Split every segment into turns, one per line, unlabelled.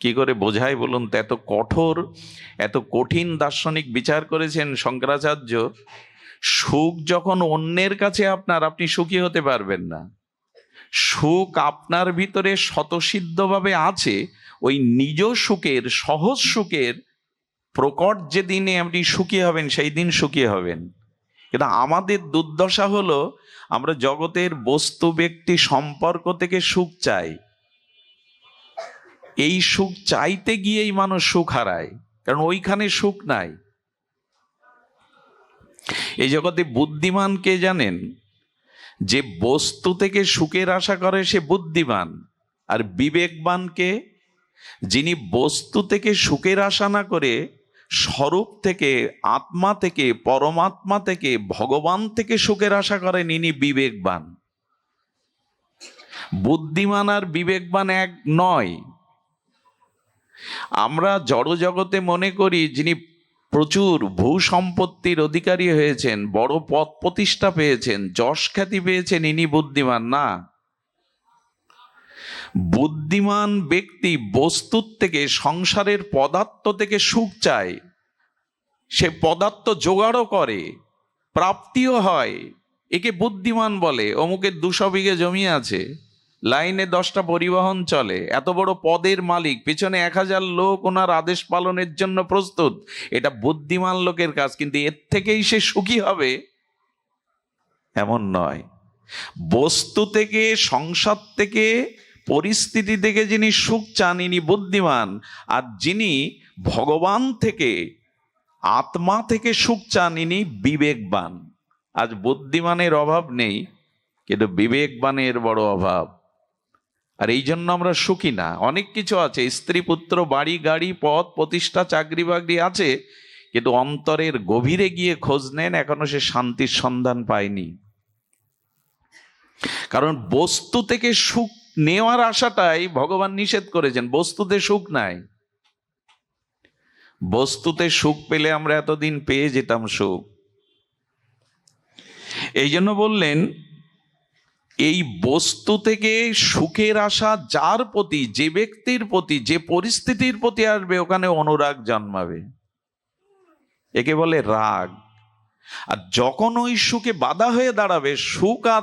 কি করে বোঝায় বলুন তো? এত কঠোর, এত কঠিন দার্শনিক বিচার করেছেন শঙ্করাচার্য। সুখ যখন অন্যের কাছে আপনার, আপনি সুখী হতে পারবেন না। সুখ আপনার ভিতরে স্বতসিদ্ধভাবে আছে, ওই নিজ সুখের, সহজ সুখের প্রকট যে দিনে আপনি সুখী হবেন, সেই দিন সুখী হবেন। কিন্তু আমাদের দুর্দশা হলো, আমরা জগতের বস্তু, ব্যক্তি, সম্পর্ক থেকে সুখ চাই। এই সুখ চাইতে গিয়েই মানুষ সুখ হারায়, কারণ ওইখানে সুখ নাই। এই জগতে বুদ্ধিমান কে জানেন? যে বস্তু থেকে সুখের আশা করে সে বুদ্ধিমান, আর বিবেকবানকে যিনি বস্তু থেকে সুখের আশা না করে, স্বরূপ থেকে, আত্মা থেকে, পরমাত্মা থেকে, ভগবান থেকে সুখের আশা করেন, ইনি বিবেকবান। বুদ্ধিমান আর বিবেকবান এক নয়। আমরা জড় জগতে মনে করি যিনি প্রচুর ভূ সম্পত্তির অধিকারী হয়েছেন, বড় পদ প্রতিষ্ঠা পেয়েছেন, যশ খ্যাতি পেয়েছেন, ইনি বুদ্ধিমান, না। বুদ্ধিমান ব্যক্তি বস্তুর থেকে, সংসারের পদার্থ থেকে সুখ চায়। সে পদার্থ জোগাড়ও করে, প্রাপ্তিও হয়, একে বুদ্ধিমান বলে, অমুকের দুশো বিঘে জমি আছে। লাইনে দশটা পরিবহন চলে। এত বড় পদের মালিক, পিছনে এক হাজার লোক, ওনার আদেশ পালনের জন্য প্রস্তুত। এটা বুদ্ধিমান লোকের কাজ, কিন্তু এর থেকেই সে সুখী হবে? এমন নয়। বস্তু থেকে, সংসার থেকে, পরিস্থিতি থেকে যিনি সুখ চান, ইনি বুদ্ধিমান। আর যিনি ভগবান থেকে, আত্মা থেকে সুখ চান, ইনি বিবেকবান। আজ বুদ্ধিমানের অভাব নেই, কিন্তু বিবেকবানের বড় অভাব। আর এই জন্য আমরা সুখী না। অনেক কিছু আছে। স্ত্রী, পুত্র, বাড়ি, গাড়ি, পথ, প্রতিষ্ঠা, চাকরি বাকরি আছে। কিন্তু অন্তরের গভীরে গিয়ে খোঁজ নেন, এখনও সে শান্তির সন্ধান পায়নি। কারণ বস্তু থেকে সুখ নেওয়ার আশাটাই ভগবান নিষেধ করেছেন। বস্তুতে সুখ নাই। বস্তুতে সুখ পেলে আমরা এতদিন পেয়ে যেতাম সুখ। এই জন্য বললেন এই বস্তু থেকে সুখের আশা যার প্রতি, যে ব্যক্তির প্রতি, যে পরিস্থিতির প্রতি আসবে, ওখানে অনুরাগ জন্মাবে। একে বলে রাগ। আর যখন ওই সুখে বাধা হয়ে দাঁড়াবে, সুখ আর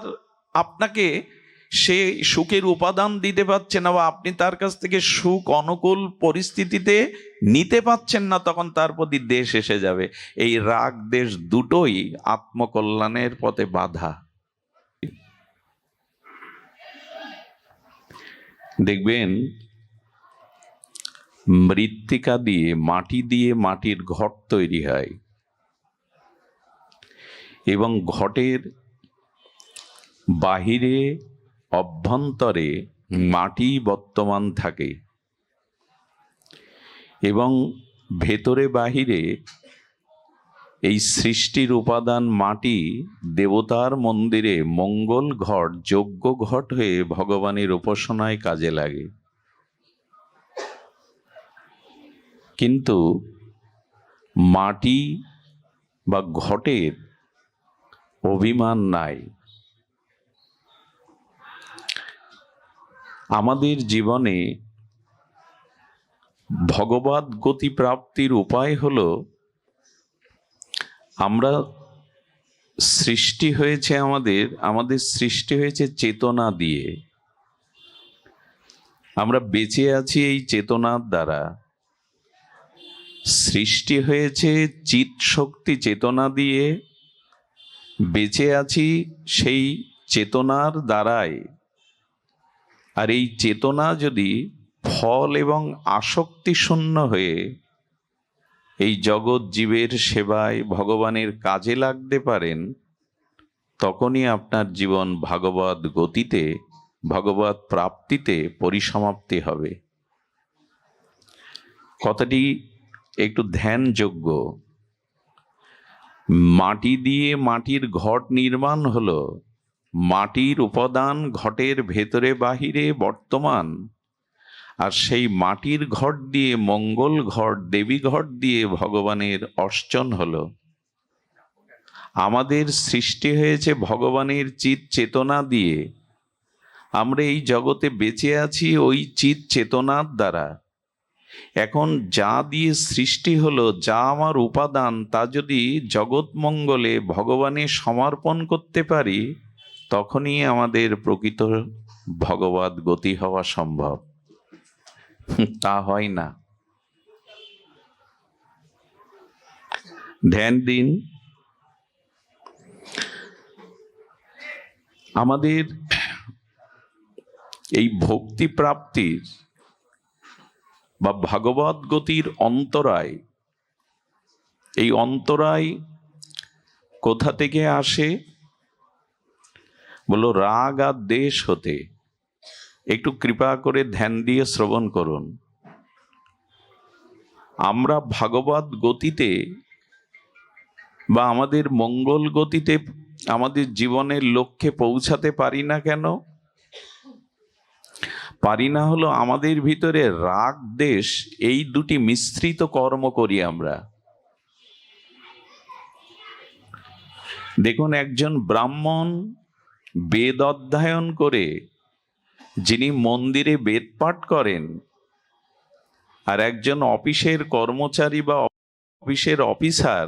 আপনাকে সে সুখের উপাদান দিতে পারছে না বা আপনি তার কাছ থেকে সুখ, অনুকূল পরিস্থিতিতে নিতে পাচ্ছেন না, তখন তার প্রতি দেশ এসে যাবে। এই রাগ দেশ দুটোই আত্মকল্যাণের পথে বাধা। দেখবেন, মৃত্তিকা দিয়ে, মাটি দিয়ে মাটির ঘট তৈরি হয়। এবং ঘটের বাহিরে, অভ্যন্তরে মাটি বর্তমান থাকে। এবং ভেতরে বাহিরে এই সৃষ্টির উপাদান মাটি দেবতার মন্দিরে মঙ্গল ঘট, যজ্ঞ ঘট হয়ে ভগবানের উপাসনায় কাজে লাগে। কিন্তু মাটি বা ঘটের অভিমান নাই। আমাদের জীবনে ভগবত গতি প্রাপ্তির উপায় হলো আমরা সৃষ্টি হয়েছে আমাদের আমাদের সৃষ্টি হয়েছে চেতনা দিয়ে। আমরা বেঁচে আছি এই চেতনার দ্বারা। সৃষ্টি হয়েছে চিত শক্তি চেতনা দিয়ে। বেঁচে আছি সেই চেতনার দ্বারাই। আর এই চেতনা যদি ফল এবং আসক্তি শূন্য হয়ে এই জগৎ জীবের সেবায় ভগবানের কাজে লাগতে পারেন, তখনই আপনার জীবন ভাগবত গতিতে, ভগবত প্রাপ্তিতে পরিসমাপ্তি হবে। কথাটি একটু ধ্যানযোগ্য। মাটি দিয়ে মাটির ঘট নির্মাণ হলো, মাটির উপাদান ঘটের ভেতরে বাহিরে বর্তমান। আর সেই মাটির ঘট দিয়ে, মঙ্গল ঘট দেবী ঘট দিয়ে ভগবানের অর্চন হলো। আমাদের সৃষ্টি হয়েছে ভগবানের চিত চেতনা দিয়ে। আমরা এই জগতে বেঁচে আছি ওই চিত চেতনার দ্বারা। এখন যা দিয়ে সৃষ্টি হলো, যা আমার উপাদান, তা যদি জগৎ মঙ্গলে ভগবানের সমর্পণ করতে পারি, তখনই আমাদের প্রকৃত ভগবত গতি হওয়া সম্ভব। তা হয় না। ধ্যান দিন। আমাদের এই ভক্তি প্রাপ্তির বা ভাগবত গতির অন্তরায়, এই অন্তরায় কোথা থেকে আসে? বলো, রাগ আর দেশ হতে। একটু কৃপা করে ধ্যান দিয়ে শ্রবণ করুন। আমরা ভাগবত গতিতে বা আমাদের মঙ্গল গতিতে আমাদের জীবনের লক্ষ্যে পৌঁছাতে পারি না কেন? পারি না হলো আমাদের ভিতরে রাগ দেশ এই দুটি মিশ্রিত কর্ম করি আমরা। দেখুন একজন ব্রাহ্মণ বেদ অধ্যয়ন করে যিনি মন্দিরে বেদ পাঠ করেন আর একজন অফিসের কর্মচারী বা অফিসের অফিসার,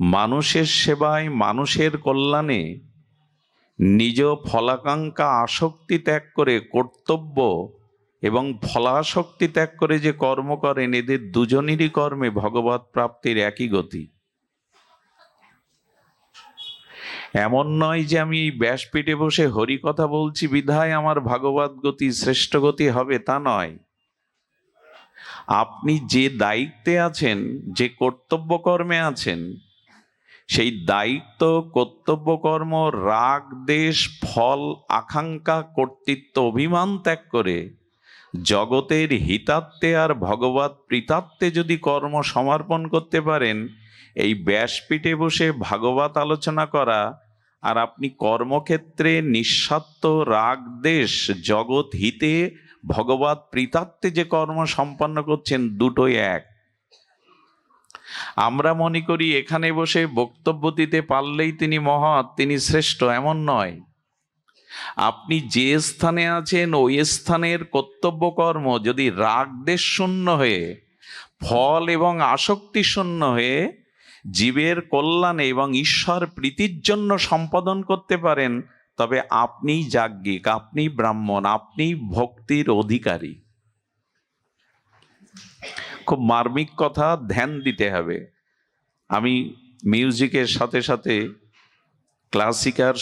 মানুষের সেবায় মানুষের কল্যাণে নিজ ফলাকাঙ্ক্ষা আসক্তি ত্যাগ করে কর্তব্য এবং ফলাসক্তি ত্যাগ করে যে কর্ম করেন, এদের দুজনেরই কর্মে ভগবত প্রাপ্তির একই গতি। এমন নয় যে আমি এই ব্যাসপীঠে বসে হরি কথা বলছি, বিধায় আমার ভাগবত গতি শ্রেষ্ঠ গতি হবে তা নয়। আপনি যে দায়িত্বে আছেন, যে কর্তব্য কর্মে আছেন, সেই দায়িত্ব, কর্তব্য, কর্ম, রাগ, দেশ, ফল, আকাঙ্ক্ষা, কর্তৃত্ব, অভিমান ত্যাগ করে জগতের হিতাত্মে আর ভগবত প্রীতাত্মে যদি কর্ম সমর্পণ করতে পারেন, এই ব্যাসপীঠে বসে ভাগবত আলোচনা করা আর আপনি কর্মক্ষেত্রে নিঃস্বার্থ রাগ দেশ জগৎ হিতে ভগবত প্রীতাত্মে যে কর্ম সম্পন্ন করছেন দুটোই এক। আমরা মনে করি এখানে বসে বক্তব্য দিতে পারলেই তিনি মহৎ, তিনি শ্রেষ্ঠ, এমন নয়। আপনি যে স্থানে আছেন, ওই স্থানের কর্তব্য কর্ম যদি রাগ দেশ শূন্য হয়ে, ফল এবং আসক্তি শূন্য হয়ে, জীবের কল্যাণে এবং ঈশ্বর প্রীতির জন্য সম্পাদন করতে পারেন, তবে আপনি যাজ্ঞিক আপনি ব্রাহ্মণ আপনি ভক্তির অধিকারী। খুব মার্মিক কথা, ধ্যান দিতে হবে। আমি মিউজিকের সাথে সাথে ক্লাসিকার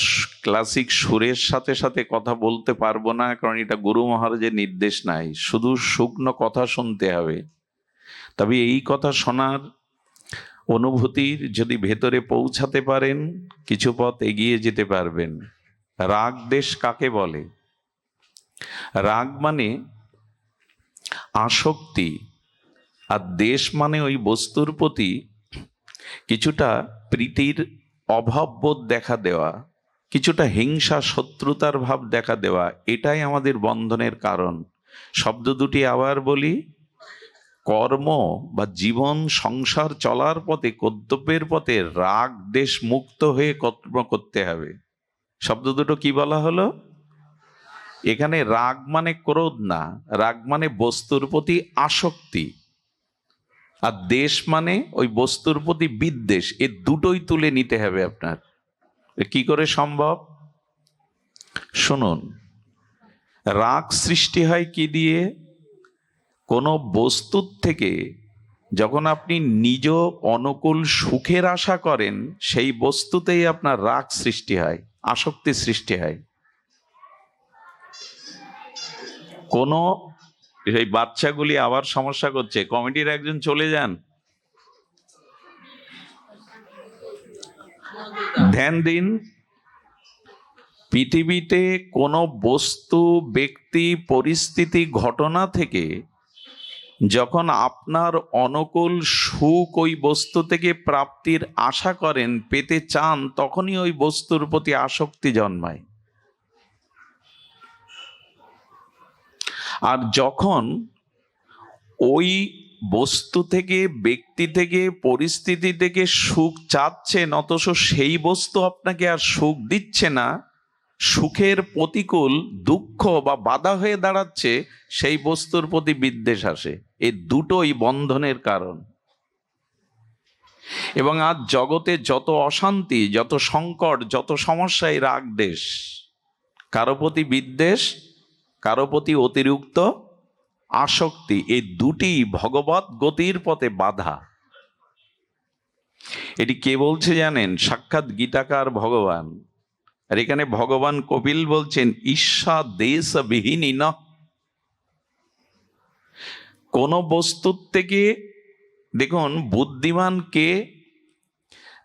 ক্লাসিক সুরের সাথে সাথে কথা বলতে পারব না, কারণ এটা গুরু মহারাজের নির্দেশ নাই। শুধু শুকনো কথা শুনতে হবে। তবে এই কথা শোনার অনুভূতির যদি ভেতরে পৌঁছাতে পারেন, কিছু পথ এগিয়ে যেতে পারবেন। রাগ দেশ কাকে বলে? রাগ মানে আসক্তি, আর দেশ মানে ওই বস্তুর প্রতি কিছুটা প্রীতির অভাববোধ দেখা দেওয়া, কিছুটা হিংসা শত্রুতার ভাব দেখা দেওয়া, এটাই আমাদের বন্ধনের কারণ। শব্দ দুটি আবার বলি, কর্ম বা জীবন সংসার চলার পথে, কর্তব্যের পথে রাগ, দেশ মুক্ত হয়ে কর্ম করতে হবে। শব্দ দুটো কি বলা হলো? এখানে রাগ মানে ক্রোধ না, রাগ মানে বস্তুর প্রতি আসক্তি। আর দেশ মানে ওই বস্তুর প্রতি বিদ্বেষ, এ দুটোই তুলে নিতে হবে আপনার। কি করে সম্ভব? শুনুন, রাগ সৃষ্টি হয় কি দিয়ে? কোনো বস্তুর থেকে যখন আপনি নিজ অনুকূল সুখের আশা করেন, সেই বস্তুতেই আপনার রাগ সৃষ্টি হয়, আসক্তি সৃষ্টি হয়। কোনো এই বাচ্চাগুলি আবার সমস্যা করছে। কমিটির একজন চলে যান। ধ্যান দিন। পৃথিবীতে কোনো বস্তু, ব্যক্তি, পরিস্থিতি, ঘটনা থেকে যখন আপনার অনুকূল সুখ ওই বস্তু থেকে প্রাপ্তির আশা করেন, পেতে চান, তখনই ওই বস্তুর প্রতি আসক্তি জন্মায়। আর যখন ওই বস্তু থেকে, ব্যক্তি থেকে, পরিস্থিতি থেকে সুখ চাচ্ছেন অথচ সেই বস্তু আপনাকে আর সুখ দিচ্ছে না, সুখের প্রতিকূল, দুঃখ বা বাধা হয়ে দাঁড়াচ্ছে, সেই বস্তুর প্রতি বিদ্বেষ আসে। এই দুটোই বন্ধনের কারণ। এবং আজ জগতে যত অশান্তি, যত সংকট, যত সমস্যা এই রাগ দেশ। কারও প্রতি বিদ্বেষ কারও প্রতি অতিরিক্ত আসক্তি, এই দুটি ভগবত গতির পথে বাধা। এটি কে বলছে জানেন? সাক্ষাৎ গীতাকার ভগবান। আর এখানে ভগবান কপিল বলছেন ঈর্ষা দেশ বিহীনী ন কোন বস্তুর থেকে, দেখুন, বুদ্ধিমান কে,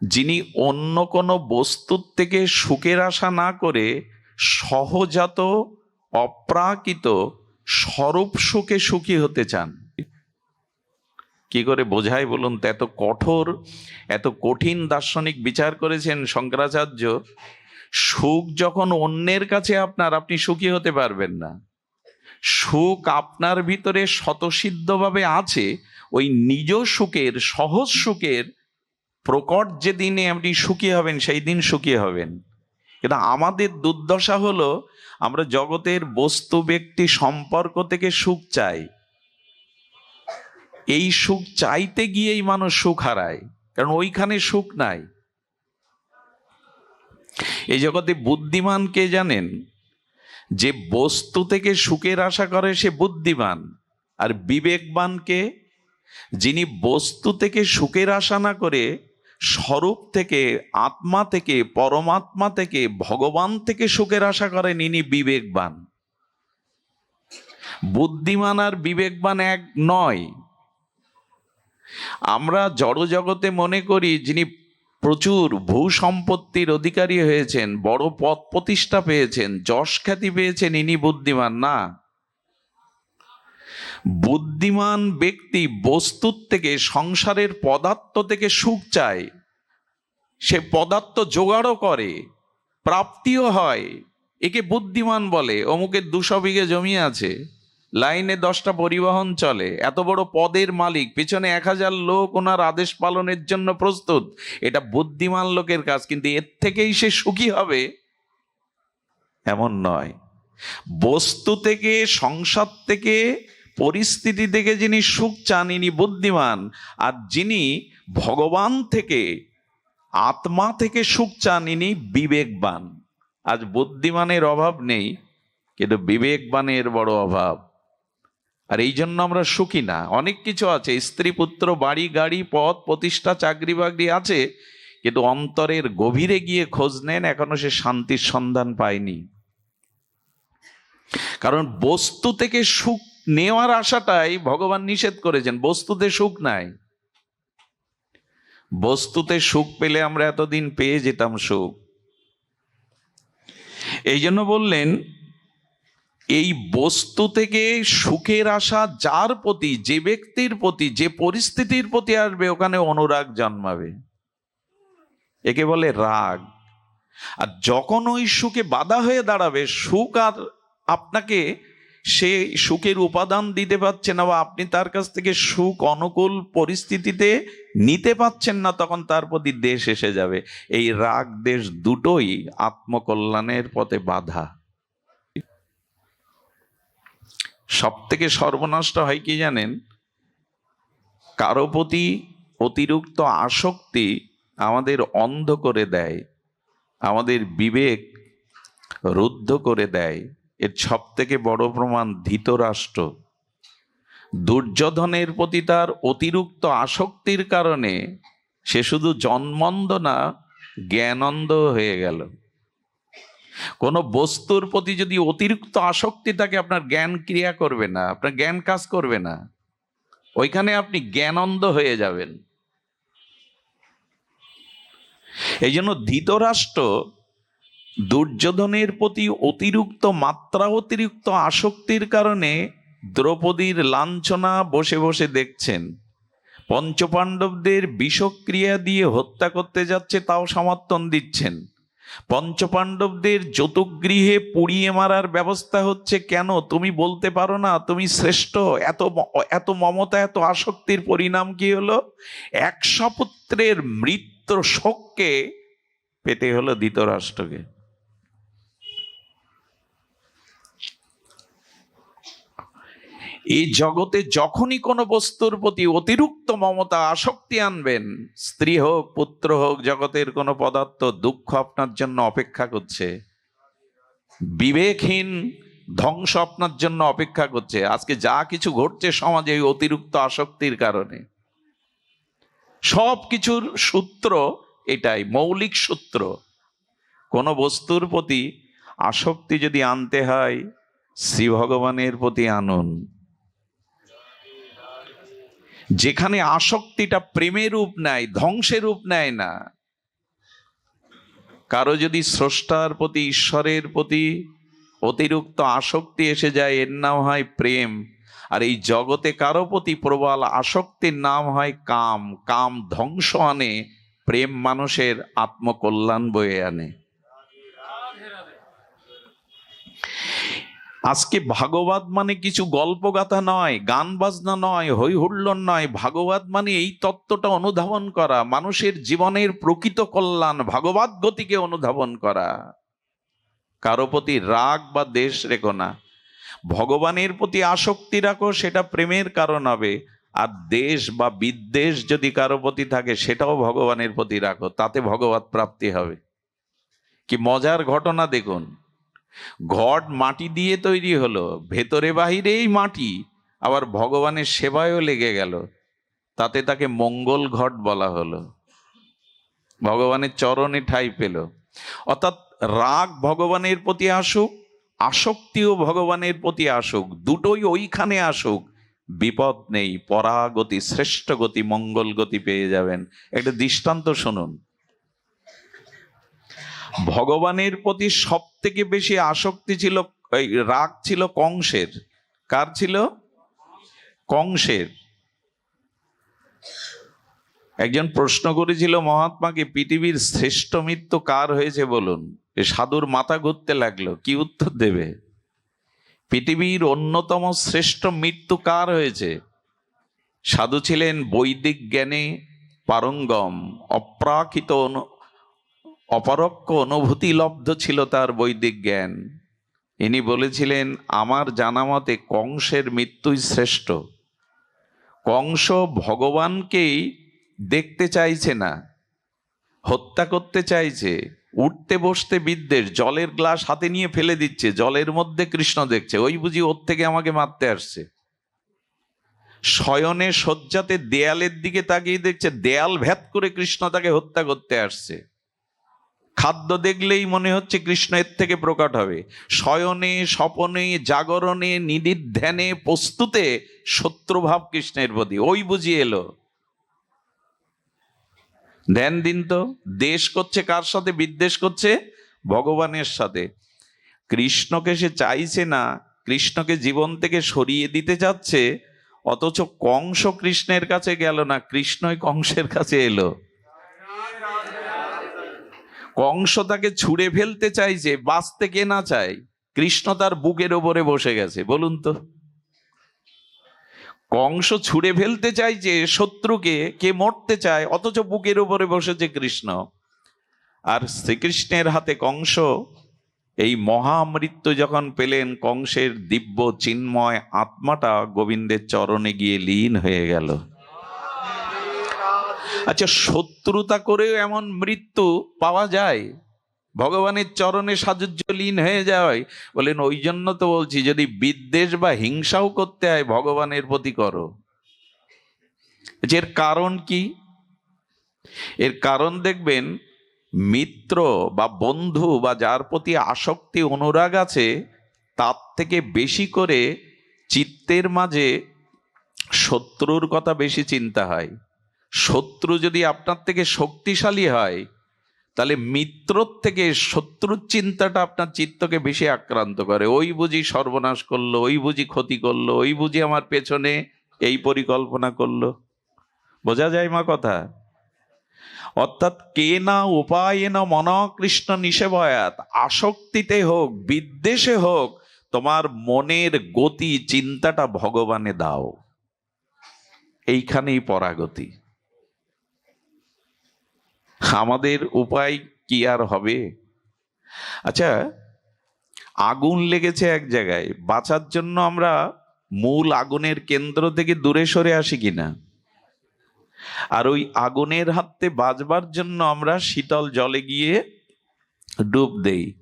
যিনি অন্য কোনো বস্তুর থেকে সুখের আশা না করে সহজাত অপ্রাকৃত স্বরূপ সুখে সুখী হতে চান। কি করে বোঝায় বলুন তো? এত কঠোর, এত কঠিন দার্শনিক বিচার করেছেন শঙ্করাচার্য। সুখ যখন অন্যের কাছে আপনার, আপনি সুখী হতে পারবেন না। সুখ আপনার ভিতরে স্বতসিদ্ধভাবে আছে, ওই নিজ সুখের, সহজ সুখের প্রকট যে দিনে আপনি সুখী হবেন, সেই দিন সুখী হবেন। কিন্তু আমাদের দুর্দশা হলো আমরা জগতের বস্তু ব্যক্তি সম্পর্ক থেকে সুখ চাই। এই সুখ চাইতে গিয়েই মানুষ সুখ হারায়, কারণ ওইখানে সুখ নাই। এই জগতে বুদ্ধিমান কে জানেন? যে বস্তু থেকে সুখের আশা করে সে বুদ্ধিমান, আর বিবেকবানকে যিনি বস্তু থেকে সুখের আশা না করে স্বরূপ থেকে, আত্মা থেকে, পরমাত্মা থেকে, ভগবান থেকে সুখের আশা করেন ইনি বিবেকবান। বুদ্ধিমান আর বিবেকবান এক নয়। আমরা জড়জগতে মনে করি যিনি প্রচুর ভূ সম্পত্তির অধিকারী হয়েছেন, বড় পদ প্রতিষ্ঠা পেয়েছেন, যশ খ্যাতি পেয়েছেন, ইনি বুদ্ধিমান, না। বুদ্ধিমান ব্যক্তি বস্তুর থেকে, সংসারের পদার্থ থেকে সুখ চায়। সে পদার্থ জোগাড়ও করে, প্রাপ্তিও হয়। একে বুদ্ধিমান বলে, অমুকের দুশো বিঘে জমি আছে, লাইনে দশটা পরিবহন চলে, এত বড় পদের মালিক, পিছনে এক হাজার লোক, ওনার আদেশ পালনের জন্য প্রস্তুত। এটা বুদ্ধিমান লোকের কাজ, কিন্তু এর থেকেই সে সুখী হবে? এমন নয়। বস্তু থেকে, সংসার থেকে পরিস্থিতি থেকে যিনি সুখ চান, ইনি বুদ্ধিমান। আর যিনি ভগবান থেকে, আত্মা থেকে সুখ চান, ইনি বিবেকবান। আজ বুদ্ধিমানের অভাব নেই, কিন্তু বিবেকবানের বড় অভাব। আর এই জন্য আমরা সুখী না। অনেক কিছু আছে। স্ত্রী, পুত্র, বাড়ি, গাড়ি, পথ, প্রতিষ্ঠা, চাকরি বাকরি আছে, কিন্তু অন্তরের গভীরে গিয়ে খোঁজ নেন, এখনও সে শান্তির সন্ধান পায়নি। কারণ বস্তু থেকে সুখ নেওয়ার আশাটাই ভগবান নিষেধ করেছেন, বস্তুতে সুখ নাই। বস্তুতে সুখ পেলে আমরা এতদিন পেয়ে যেতাম সুখ। এই জন্য বললেন, এই বস্তু থেকে সুখের আশা যার প্রতি, যে ব্যক্তির প্রতি, যে পরিস্থিতির প্রতি আসবে, ওখানে অনুরাগ জন্মাবে। একে বলে রাগ। আর যখন ওই সুখে বাধা হয়ে দাঁড়াবে, সুখ আর আপনাকে সে সুখের উপাদান দিতে পারছে না বা আপনি তার কাছ থেকে সুখ অনুকূল পরিস্থিতিতে নিতে পাচ্ছেন না, তখন তার প্রতি দেশ এসে যাবে। এই রাগ দেশ দুটোই আত্মকল্যাণের পথে বাধা। সব থেকে সর্বনষ্ট হয় কি জানেন? কারও প্রতি অতিরিক্ত আসক্তি আমাদের অন্ধ করে দেয়, আমাদের বিবেক রুদ্ধ করে দেয়। এর সব থেকে বড় প্রমাণ ধৃতরাষ্ট্র। দুর্যোধনের প্রতি তার অতিরিক্ত আসক্তির কারণে সে শুধু জন্মন্দ না, জ্ঞানন্দ হয়ে গেল। কোনো বস্তুর প্রতি যদি অতিরিক্ত আসক্তি থাকে, আপনার জ্ঞান ক্রিয়া করবে না, আপনার জ্ঞান কাজ করবে না। ওইখানে আপনি জ্ঞানন্দ হয়ে যাবেন। এই জন্য ধৃতরাষ্ট্র দুর্যোধনের প্রতি অতিরিক্ত মাত্রা, অতিরিক্ত আসক্তির কারণে দ্রৌপদীর লাঞ্ছনা বসে বসে দেখছেন। পঞ্চপাণ্ডবদের বিষক্রিয়া দিয়ে হত্যা করতে যাচ্ছে তাও সমর্থন দিচ্ছেন। পঞ্চপাণ্ডবদের যতগৃহে পুড়িয়ে মারার ব্যবস্থা হচ্ছে কেন? তুমি বলতে পারো না, তুমি শ্রেষ্ঠ। এত এত মমতা, এত আসক্তির পরিণাম কি হলো? একশো পুত্রের মৃত্যু শোককে পেতে হলো ধৃতরাষ্ট্রকে। এই জগতে যখনই কোনো বস্তুর প্রতি অতিরিক্ত মমতা, আসক্তি আনবেন, স্ত্রী হোক, পুত্র হোক, জগতের কোনো পদার্থ দুঃখ আপনার জন্য অপেক্ষা করছে। বিবেকহীন ধ্বংস আপনার জন্য অপেক্ষা করছে। আজকে যা কিছু ঘটছে সমাজে এই অতিরিক্ত আসক্তির কারণে। সব কিছুর সূত্র এটাই, মৌলিক সূত্র। কোনো বস্তুর প্রতি আসক্তি যদি আনতে হয়, শ্রী ভগবানের প্রতি আনুন। যেখানে আসক্তিটা প্রেমের রূপ নেয়, ধ্বংসের রূপ নেয় না। কারও যদি স্রষ্টার প্রতি, ঈশ্বরের প্রতি অতিরিক্ত আসক্তি এসে যায়, এর নাম হয় প্রেম। আর এই জগতে কারও প্রতি প্রবল আসক্তির নাম হয় কাম। কাম ধ্বংস আনে, প্রেম মানুষের আত্মকল্যাণ বয়ে আনে। আজকে ভাগবত মানে কিছু গল্পগাথা নয় গান বাজনা নয় হই হুল্লোড় নয়। ভাগবত মানে এই তত্ত্বটা অনুধাবন করা, মানুষের জীবনের প্রকৃত কল্যাণ, ভাগবত গতিকে অনুধাবন করা। কারও প্রতি রাগ বা দেশ রেখো না। ভগবানের প্রতি আসক্তি রাখো, সেটা প্রেমের কারণ হবে। আর দেশ বা বিদ্বেষ যদি কারও প্রতি থাকে, সেটাও ভগবানের প্রতি রাখো, তাতে ভগবত প্রাপ্তি হবে। কি মজার ঘটনা দেখুন। ঘট মাটি দিয়ে তৈরি হলো, ভেতরে বাহিরেই মাটি, আবার ভগবানের সেবায়ও লেগে গেল। তাতে তাকে মঙ্গল ঘট বলা হলো। ভগবানের চরণে ঠাই পেল। অর্থাৎ রাগ ভগবানের প্রতি আসুক, আসক্তিও ভগবানের প্রতি আসুক, দুটোই ওইখানে আসুক, বিপদ নেই, পরাগতি, শ্রেষ্ঠ গতি, মঙ্গল গতি পেয়ে যাবেন। একটা দৃষ্টান্ত শুনুন। ভগবানের প্রতি সব থেকে বেশি আসক্তি ছিল রাগ ছিল কংসের। কার ছিল? কংসের। একজন প্রশ্ন করেছিল মহাত্মাকে, পৃথিবীর শ্রেষ্ঠ মৃত্যু কার হয়েছে বলুন? সাধুর মাথা ঘুরতে লাগল, কি উত্তর দেবে? পৃথিবীর অন্যতম শ্রেষ্ঠ মৃত্যু কার হয়েছে? সাধু ছিলেন বৈদিক জ্ঞানে পারঙ্গম, অপ্রাকৃত অপরক্ষ অনুভূতি লব্ধ ছিল তার বৈদিক জ্ঞান। ইনি বলেছিলেন, আমার জানা মতে কংসের মৃত্যুই শ্রেষ্ঠ। কংস ভগবানকেই দেখতে চাইছে না, হত্যা করতে চাইছে, উঠতে বসতে বিদ্বেষ, জলের গ্লাস হাতে নিয়ে ফেলে দিচ্ছে, জলের মধ্যে কৃষ্ণ দেখছে, ওই বুঝি ওর থেকে আমাকে মারতে আসছে। শয়নে শয্যাতে দেয়ালের দিকে তাকিয়ে দেখছে, দেয়াল ভেদ করে কৃষ্ণ তাকে হত্যা করতে আসছে। খাদ্য দেখলেই মনে হচ্ছে কৃষ্ণ এর থেকে প্রকট হবে। শয়নে, স্বপনে, জাগরণে নিদির ধ্যানে প্রস্তুতে শত্রুভাব কৃষ্ণের প্রতি। ওই বুঝি এলো। ধ্যান দিন তো, দেশ করছে কার সাথে? বিদ্বেষ করছে ভগবানের সাথে। কৃষ্ণকে সে চাইছে না, কৃষ্ণকে জীবন থেকে সরিয়ে দিতে চাচ্ছে অথচ কংস কৃষ্ণের কাছে গেল না, কৃষ্ণই কংসের কাছে এলো। কংস তাকে ছুঁড়ে ফেলতে চাইছে বাঁচতে কে না চায়। কৃষ্ণ তার বুকের ওপরে বসে গেছে, বলুন তো। কংস ছুঁড়ে ফেলতে চাইছে শত্রুকে কে মরতে চায়, অথচ বুকের উপরে বসেছে কৃষ্ণ। আর শ্রীকৃষ্ণের হাতে কংস এই মহামৃত্যু যখন পেলেন, কংসের দিব্য চিন্ময় আত্মাটা গোবিন্দের চরণে গিয়ে লীন হয়ে গেল। আচ্ছা শত্রুতা করেও এমন মৃত্যু পাওয়া যায়? ভগবানের চরণে সাজুজ্য লীন হয়ে যায়। বলেন ওই জন্য তো বলছি যদি বিদ্বেষ বা হিংসাও করতে হয় ভগবানের প্রতি করো। আচ্ছা, এর কারণ কি? এর কারণ দেখবেন মিত্র বা বন্ধু বা যার প্রতি আসক্তি অনুরাগ আছে তার থেকে বেশি করে চিত্তের মাঝে শত্রুর কথা বেশি চিন্তা হয়। শত্রু যদি আপনার থেকে শক্তিশালী হয়, তাহলে মিত্রর থেকে শত্রুর চিন্তাটা আপনার চিত্তকে বেশি আক্রান্ত করে। ওই বুঝি সর্বনাশ করল, ওই বুঝি ক্ষতি করল, ওই বুঝি আমার পেছনে এই পরিকল্পনা করল। বোঝা যায় মা কথা? অর্থাৎ কে না উপায় না মন কৃষ্ণ নিষেবয়াত, আসক্তিতে হোক, বিদ্বেষে হোক, তোমার মনের গতি, চিন্তাটা ভগবানে দাও। এইখানেই পরাগতি। আমাদের উপায় কি আর হবে? আচ্ছা আগুন লেগেছে এক জায়গায়, বাঁচার জন্য আমরা মূল আগুনের কেন্দ্র থেকে দূরে সরে আসি কিনা আর ওই আগুনের হাতে বাজবার জন্য আমরা শীতল জলে গিয়ে ডুব দেই।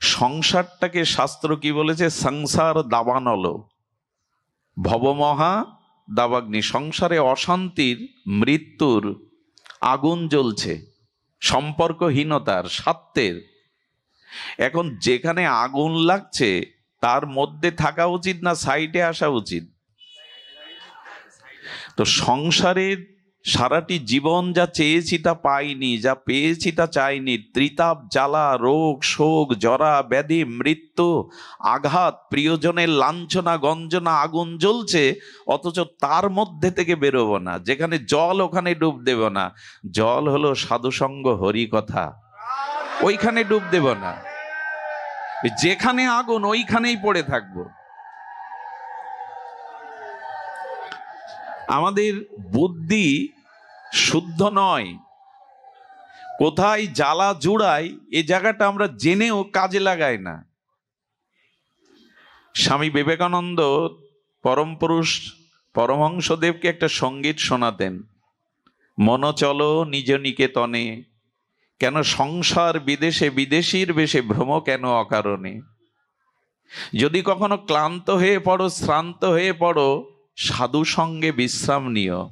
সংসারটাকে শাস্ত্র কি বলেছে? সংসার দাবানল। ভবমহা দাবাগ্নি। সংসারে অশান্তির মৃত্যুর আগুন জ্বলছে। সম্পর্কহীনতার স্বার্থের। এখন যেখানে আগুন লাগছে, তার মধ্যে থাকা উচিত না সাইডে আসা উচিত? তো সংসারের সারাটি জীবন যা চেয়েছি তা পাইনি, যা পেয়েছি তা চাইনি। ত্রিতাপ, জ্বালা, রোগ, শোক, জরা, ব্যাধি, মৃত্যু, আঘাত, প্রিয়জনের লাঞ্ছনা, গঞ্জনা, আগুন জ্বলছে, অথচ তার মধ্যে থেকে বেরোবো না। যেখানে জল, ওখানে ডুব দেব না। জল হলো সাধুসঙ্গ হরি কথা ওইখানে ডুব দেব না। যেখানে আগুন, ওইখানেই পড়ে থাকব। আমাদের বুদ্ধি শুদ্ধ নয়। কোথায় জ্বালা জুড়াই এ জায়গাটা আমরা জেনেও কাজে লাগাই না। স্বামী বিবেকানন্দ পরম পুরুষ পরমহংসদেবকে একটা সংগীত শোনাতেন মন চলো নিজ নিকেতনে, কেন সংসার বিদেশে বিদেশির বেশে ভ্রম কেন অকারণে? যদি কখনো ক্লান্ত হয়ে পড়ো, শ্রান্ত হয়ে পড়ো সাধু সঙ্গে বিশ্রাম নিও।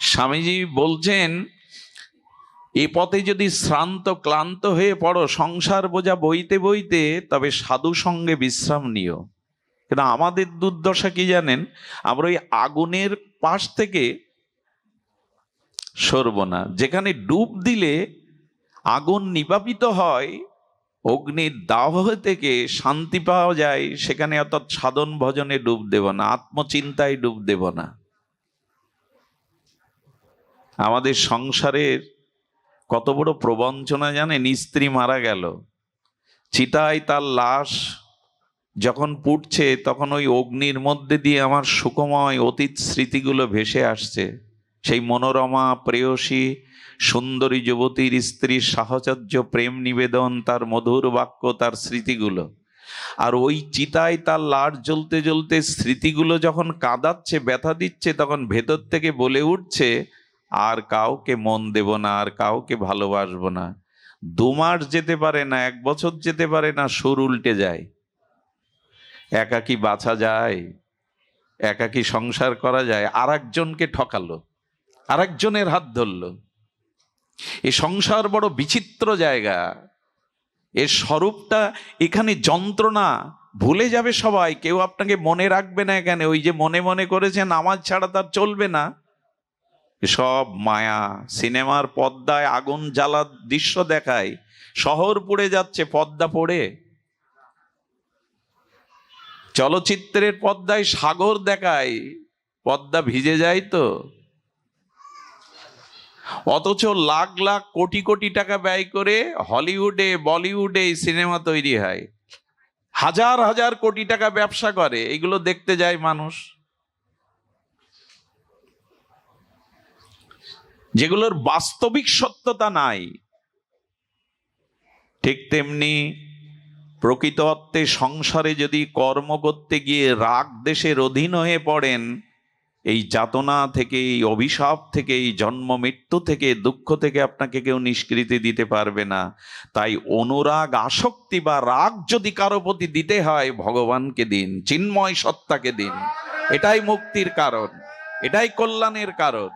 স্বামীজি বলছেন, এ পথে যদি শ্রান্ত ক্লান্ত হয়ে পড়ো, সংসার বোঝা বইতে বইতে, তবে সাধু সঙ্গে বিশ্রাম নিও। কিন্তু আমাদের দুর্দশা কি জানেন? আমরা ওই আগুনের পাশ থেকে সরব না। যেখানে ডুব দিলে আগুন নিপাপিত হয় অগ্নির দাহ থেকে শান্তি পাওয়া যায়, সেখানে অর্থাৎ সাধন ভজনে ডুব দেব না, আত্মচিন্তায় ডুব দেব না। আমাদের সংসারের কত বড় প্রবঞ্চনা জানেন? স্ত্রী মারা গেল। চিতায় তার লাশ যখন পুড়ছে, তখন ওই অগ্নির মধ্যে দিয়ে আমার সুখময় অতীত স্মৃতিগুলো ভেসে আসছে। সেই মনোরমা, প্রেয়সী সুন্দরী যুবতীর স্ত্রীর সাহচর্য, প্রেম নিবেদন, তার মধুর বাক্য, তার স্মৃতিগুলো। আর ওই চিতায় তার লাট জ্বলতে জ্বলতে স্মৃতিগুলো যখন কাঁদাচ্ছে, ব্যথা দিচ্ছে, তখন ভেতর থেকে বলে উঠছে, আর কাউকে মন দেব না, আর কাউকে ভালোবাসবো না। দু মাস যেতে পারে না, এক বছর যেতে পারে না, সুর উল্টে যায়। একাকি বাঁচা যায়? একাকি সংসার করা যায়? আর একজনকে ঠকালো আর একজনের হাত ধরলো। এই সংসার বড় বিচিত্র জায়গা। এর স্বরূপটা এখানে যন্ত্রণা ভুলে যাবে সবাই। কেউ আপনাকে মনে রাখবে না এখানে। ওই যে মনে মনে করেছেন আমার ছাড়া তার চলবে না। সব মায়া সিনেমার পর্দায় আগুন জ্বালার দৃশ্য দেখায়। শহর পড়ে যাচ্ছে পর্দা পড়ে। চলচ্চিত্রের পর্দায় সাগর দেখায়। পর্দা ভিজে যায় তো। অথচ লাখ লাখ কোটি কোটি টাকা ব্যয় করে হলিউডে, বলিউডে সিনেমা তৈরি হয়। হাজার হাজার কোটি টাকা ব্যবসা করে, এগুলো দেখতে যায় মানুষ। যেগুলোর বাস্তবিক সত্যতা নাই, ঠিক তেমনি প্রকৃত অর্থে সংসারে যদি কর্ম করতে গিয়ে রাগ, দেশের অধীন হয়ে পড়েন এই যাতনা থেকে, এই অভিশাপ থেকে, এই জন্ম মৃত্যু থেকে, দুঃখ থেকে আপনাকে কেউ নিষ্কৃতি দিতে পারবে না। তাই অনুরাগ, আসক্তি বা রাগ যদি কারও প্রতি দিতে হয়, ভগবানকে দিন, চিন্ময় সত্তাকে দিন। এটাই মুক্তির কারণ, এটাই কল্যাণের কারণ।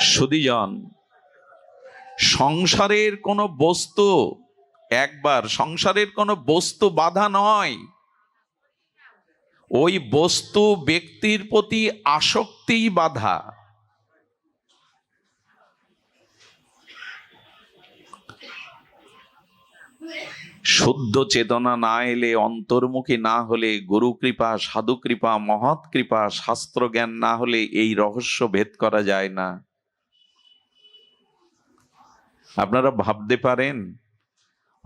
সুদীজন সংসারের কোনো বস্তু, একবার, সংসারের কোনো বস্তু বাধা নয়। ওই বস্তু ব্যক্তির প্রতি আসক্তিই বাধা। শুদ্ধ চেতনা না এলে অন্তর্মুখী না হলে গুরু কৃপা সাধু কৃপা মহৎ কৃপা শাস্ত্র জ্ঞান না হলে এই রহস্য ভেদ করা যায় না। আপনারা ভাবতে পারেন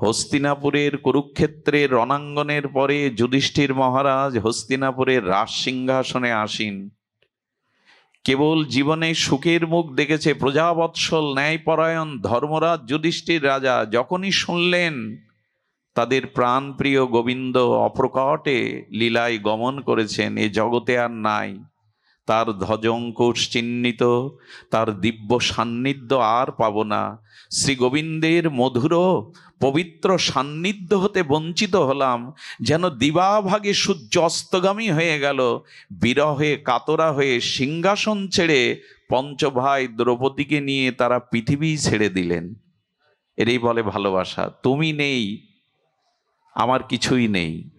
হস্তিনাপুরের কুরুক্ষেত্রের রণাঙ্গনের পরে যুধিষ্ঠির মহারাজ হস্তিনাপুরের রাজ সিংহাসনে আসীন। কেবল জীবনে সুখের মুখ দেখেছে প্রজাবৎসল ন্যায়পরায়ণ ধর্মরাজ যুধিষ্ঠির রাজা। যখনই শুনলেন, তাদের প্রাণপ্রিয় গোবিন্দ অপ্রকটে লীলায় গমন করেছেন। এ জগতে আর নাই। তার ধ্বজঙ্কুশ চিহ্নিত তার দিব্য সান্নিধ্য আর পাব না। শ্রী গোবিন্দের মধুর, পবিত্র সান্নিধ্য হতে বঞ্চিত হলাম, যেন দিবাভাগে সূর্য অস্তগামী হয়ে গেল। বিরহে কাতরা হয়ে সিংহাসন ছেড়ে পঞ্চভাই দ্রৌপদীকে নিয়ে তারা পৃথিবী ছেড়ে দিলেন। এরই বলে ভালোবাসা, তুমি নেই, আমার কিছুই নেই।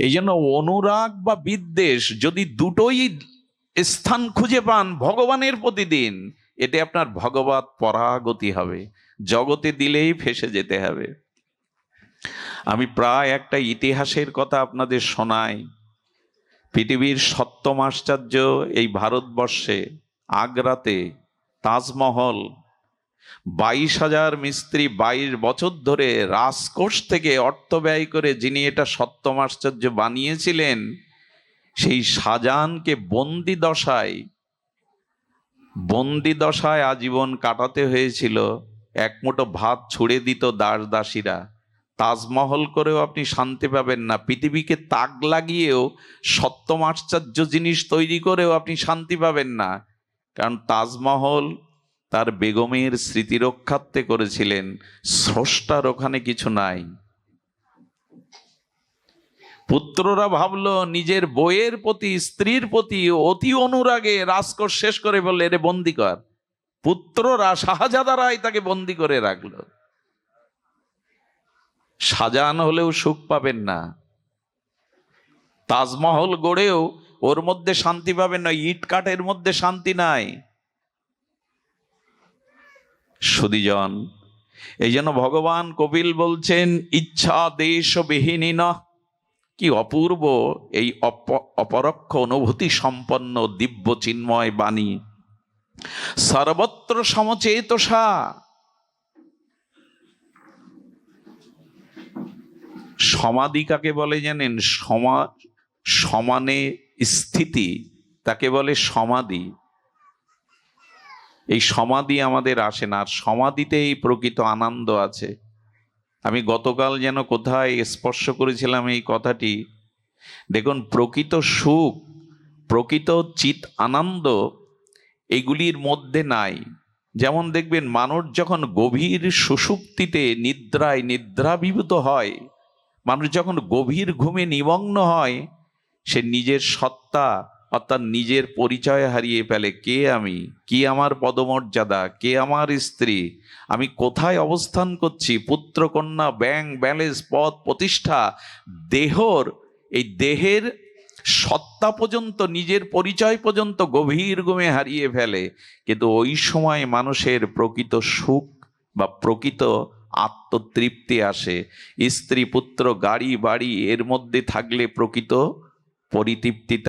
এই জন্য অনুরাগ বা বিদ্বেষ যদি দুটোই স্থান খুঁজে পান ভগবানের প্রতিদিন, এতে আপনার ভগবত পরাগতি হবে। জগতে দিলেই ফেসে যেতে হবে। আমি প্রায় একটা ইতিহাসের কথা আপনাদের শোনাই। পৃথিবীর সপ্তম আশ্চর্য এই ভারতবর্ষে, আগ্রাতে, তাজমহল বাইশ হাজার মিস্ত্রি বাইশ বছর ধরে রাজকোষ থেকে অর্থ ব্যয় করে যিনি এটা সপ্তম আশ্চর্য বানিয়েছিলেন, সেই শাহজাহানকে বন্দি দশায় বন্দি দশায় আজীবন কাটাতে হয়েছিল। এক মুঠো ভাত ছুড়ে দিত দাস দাসীরা। তাজমহল করেও আপনি শান্তি পাবেন না। পৃথিবীকে তাক লাগিয়েও সপ্তম আশ্চর্য জিনিস তৈরি করেও আপনি শান্তি পাবেন না। কারণ তাজমহল তার বেগমের স্মৃতি রক্ষার্থে করেছিলেন। স্রষ্টার ওখানে কিছু নাই। পুত্ররা ভাবলো, নিজের বইয়ের প্রতি, স্ত্রীর প্রতি অতি অনুরাগে রাজকোষ শেষ করে বললে এরে বন্দি কর। পুত্ররা শাহজাদারাই তাকে বন্দি করে রাখল। সাজান হলেও সুখ পাবেন না। তাজমহল গড়েও ওর মধ্যে শান্তি পাবেন না ইট কাঠের মধ্যে শান্তি নাই। সুদীজন। এই জন্য ভগবান কপিল বলছেন, ইচ্ছা দেশ বিহীনী ন কি অপূর্ব এই অপ- অপরোক্ষ অনুভূতি সম্পন্ন দিব্য চিন্ময় বাণী। সর্বত্র সমচেতসা। সমাধি কাকে বলে জানেন? সমা, সমানে স্থিতি, তাকে বলে সমাধি। এই সমাধি আমাদের আসে না, আর সমাধিতে এই প্রকৃত আনন্দ আছে। আমি গতকাল যেন কোথায় স্পর্শ করেছিলাম এই কথাটি, দেখুন, প্রকৃত সুখ, প্রকৃত চিত আনন্দ এগুলির মধ্যে নাই। যেমন দেখবেন, মানুষ যখন গভীর সুষুপ্তিতে নিদ্রায় নিদ্রাবিভূত হয়, মানুষ যখন গভীর ঘুমে নিমগ্ন হয়, সে নিজের সত্তা অর্থাৎ নিজের পরিচয় হারিয়ে ফেলে, কে আমি? কি আমার পদমর্যাদা? কে আমার স্ত্রী? আমি কোথায় অবস্থান করছি? পুত্র কন্যা ব্যাংক ব্যালেন্স, পদ প্রতিষ্ঠা? দেহর, এই দেহের সত্তা পর্যন্ত, নিজের পরিচয় পর্যন্ত গভীর ঘুমে হারিয়ে ফেলে। কিন্তু ওই সময় মানুষের প্রকৃত সুখ বা প্রকৃত আত্মতৃপ্তি আসে। স্ত্রী, পুত্র, গাড়ি, বাড়ি, এর মধ্যে থাকলে প্রকৃত পরিতৃপ্তি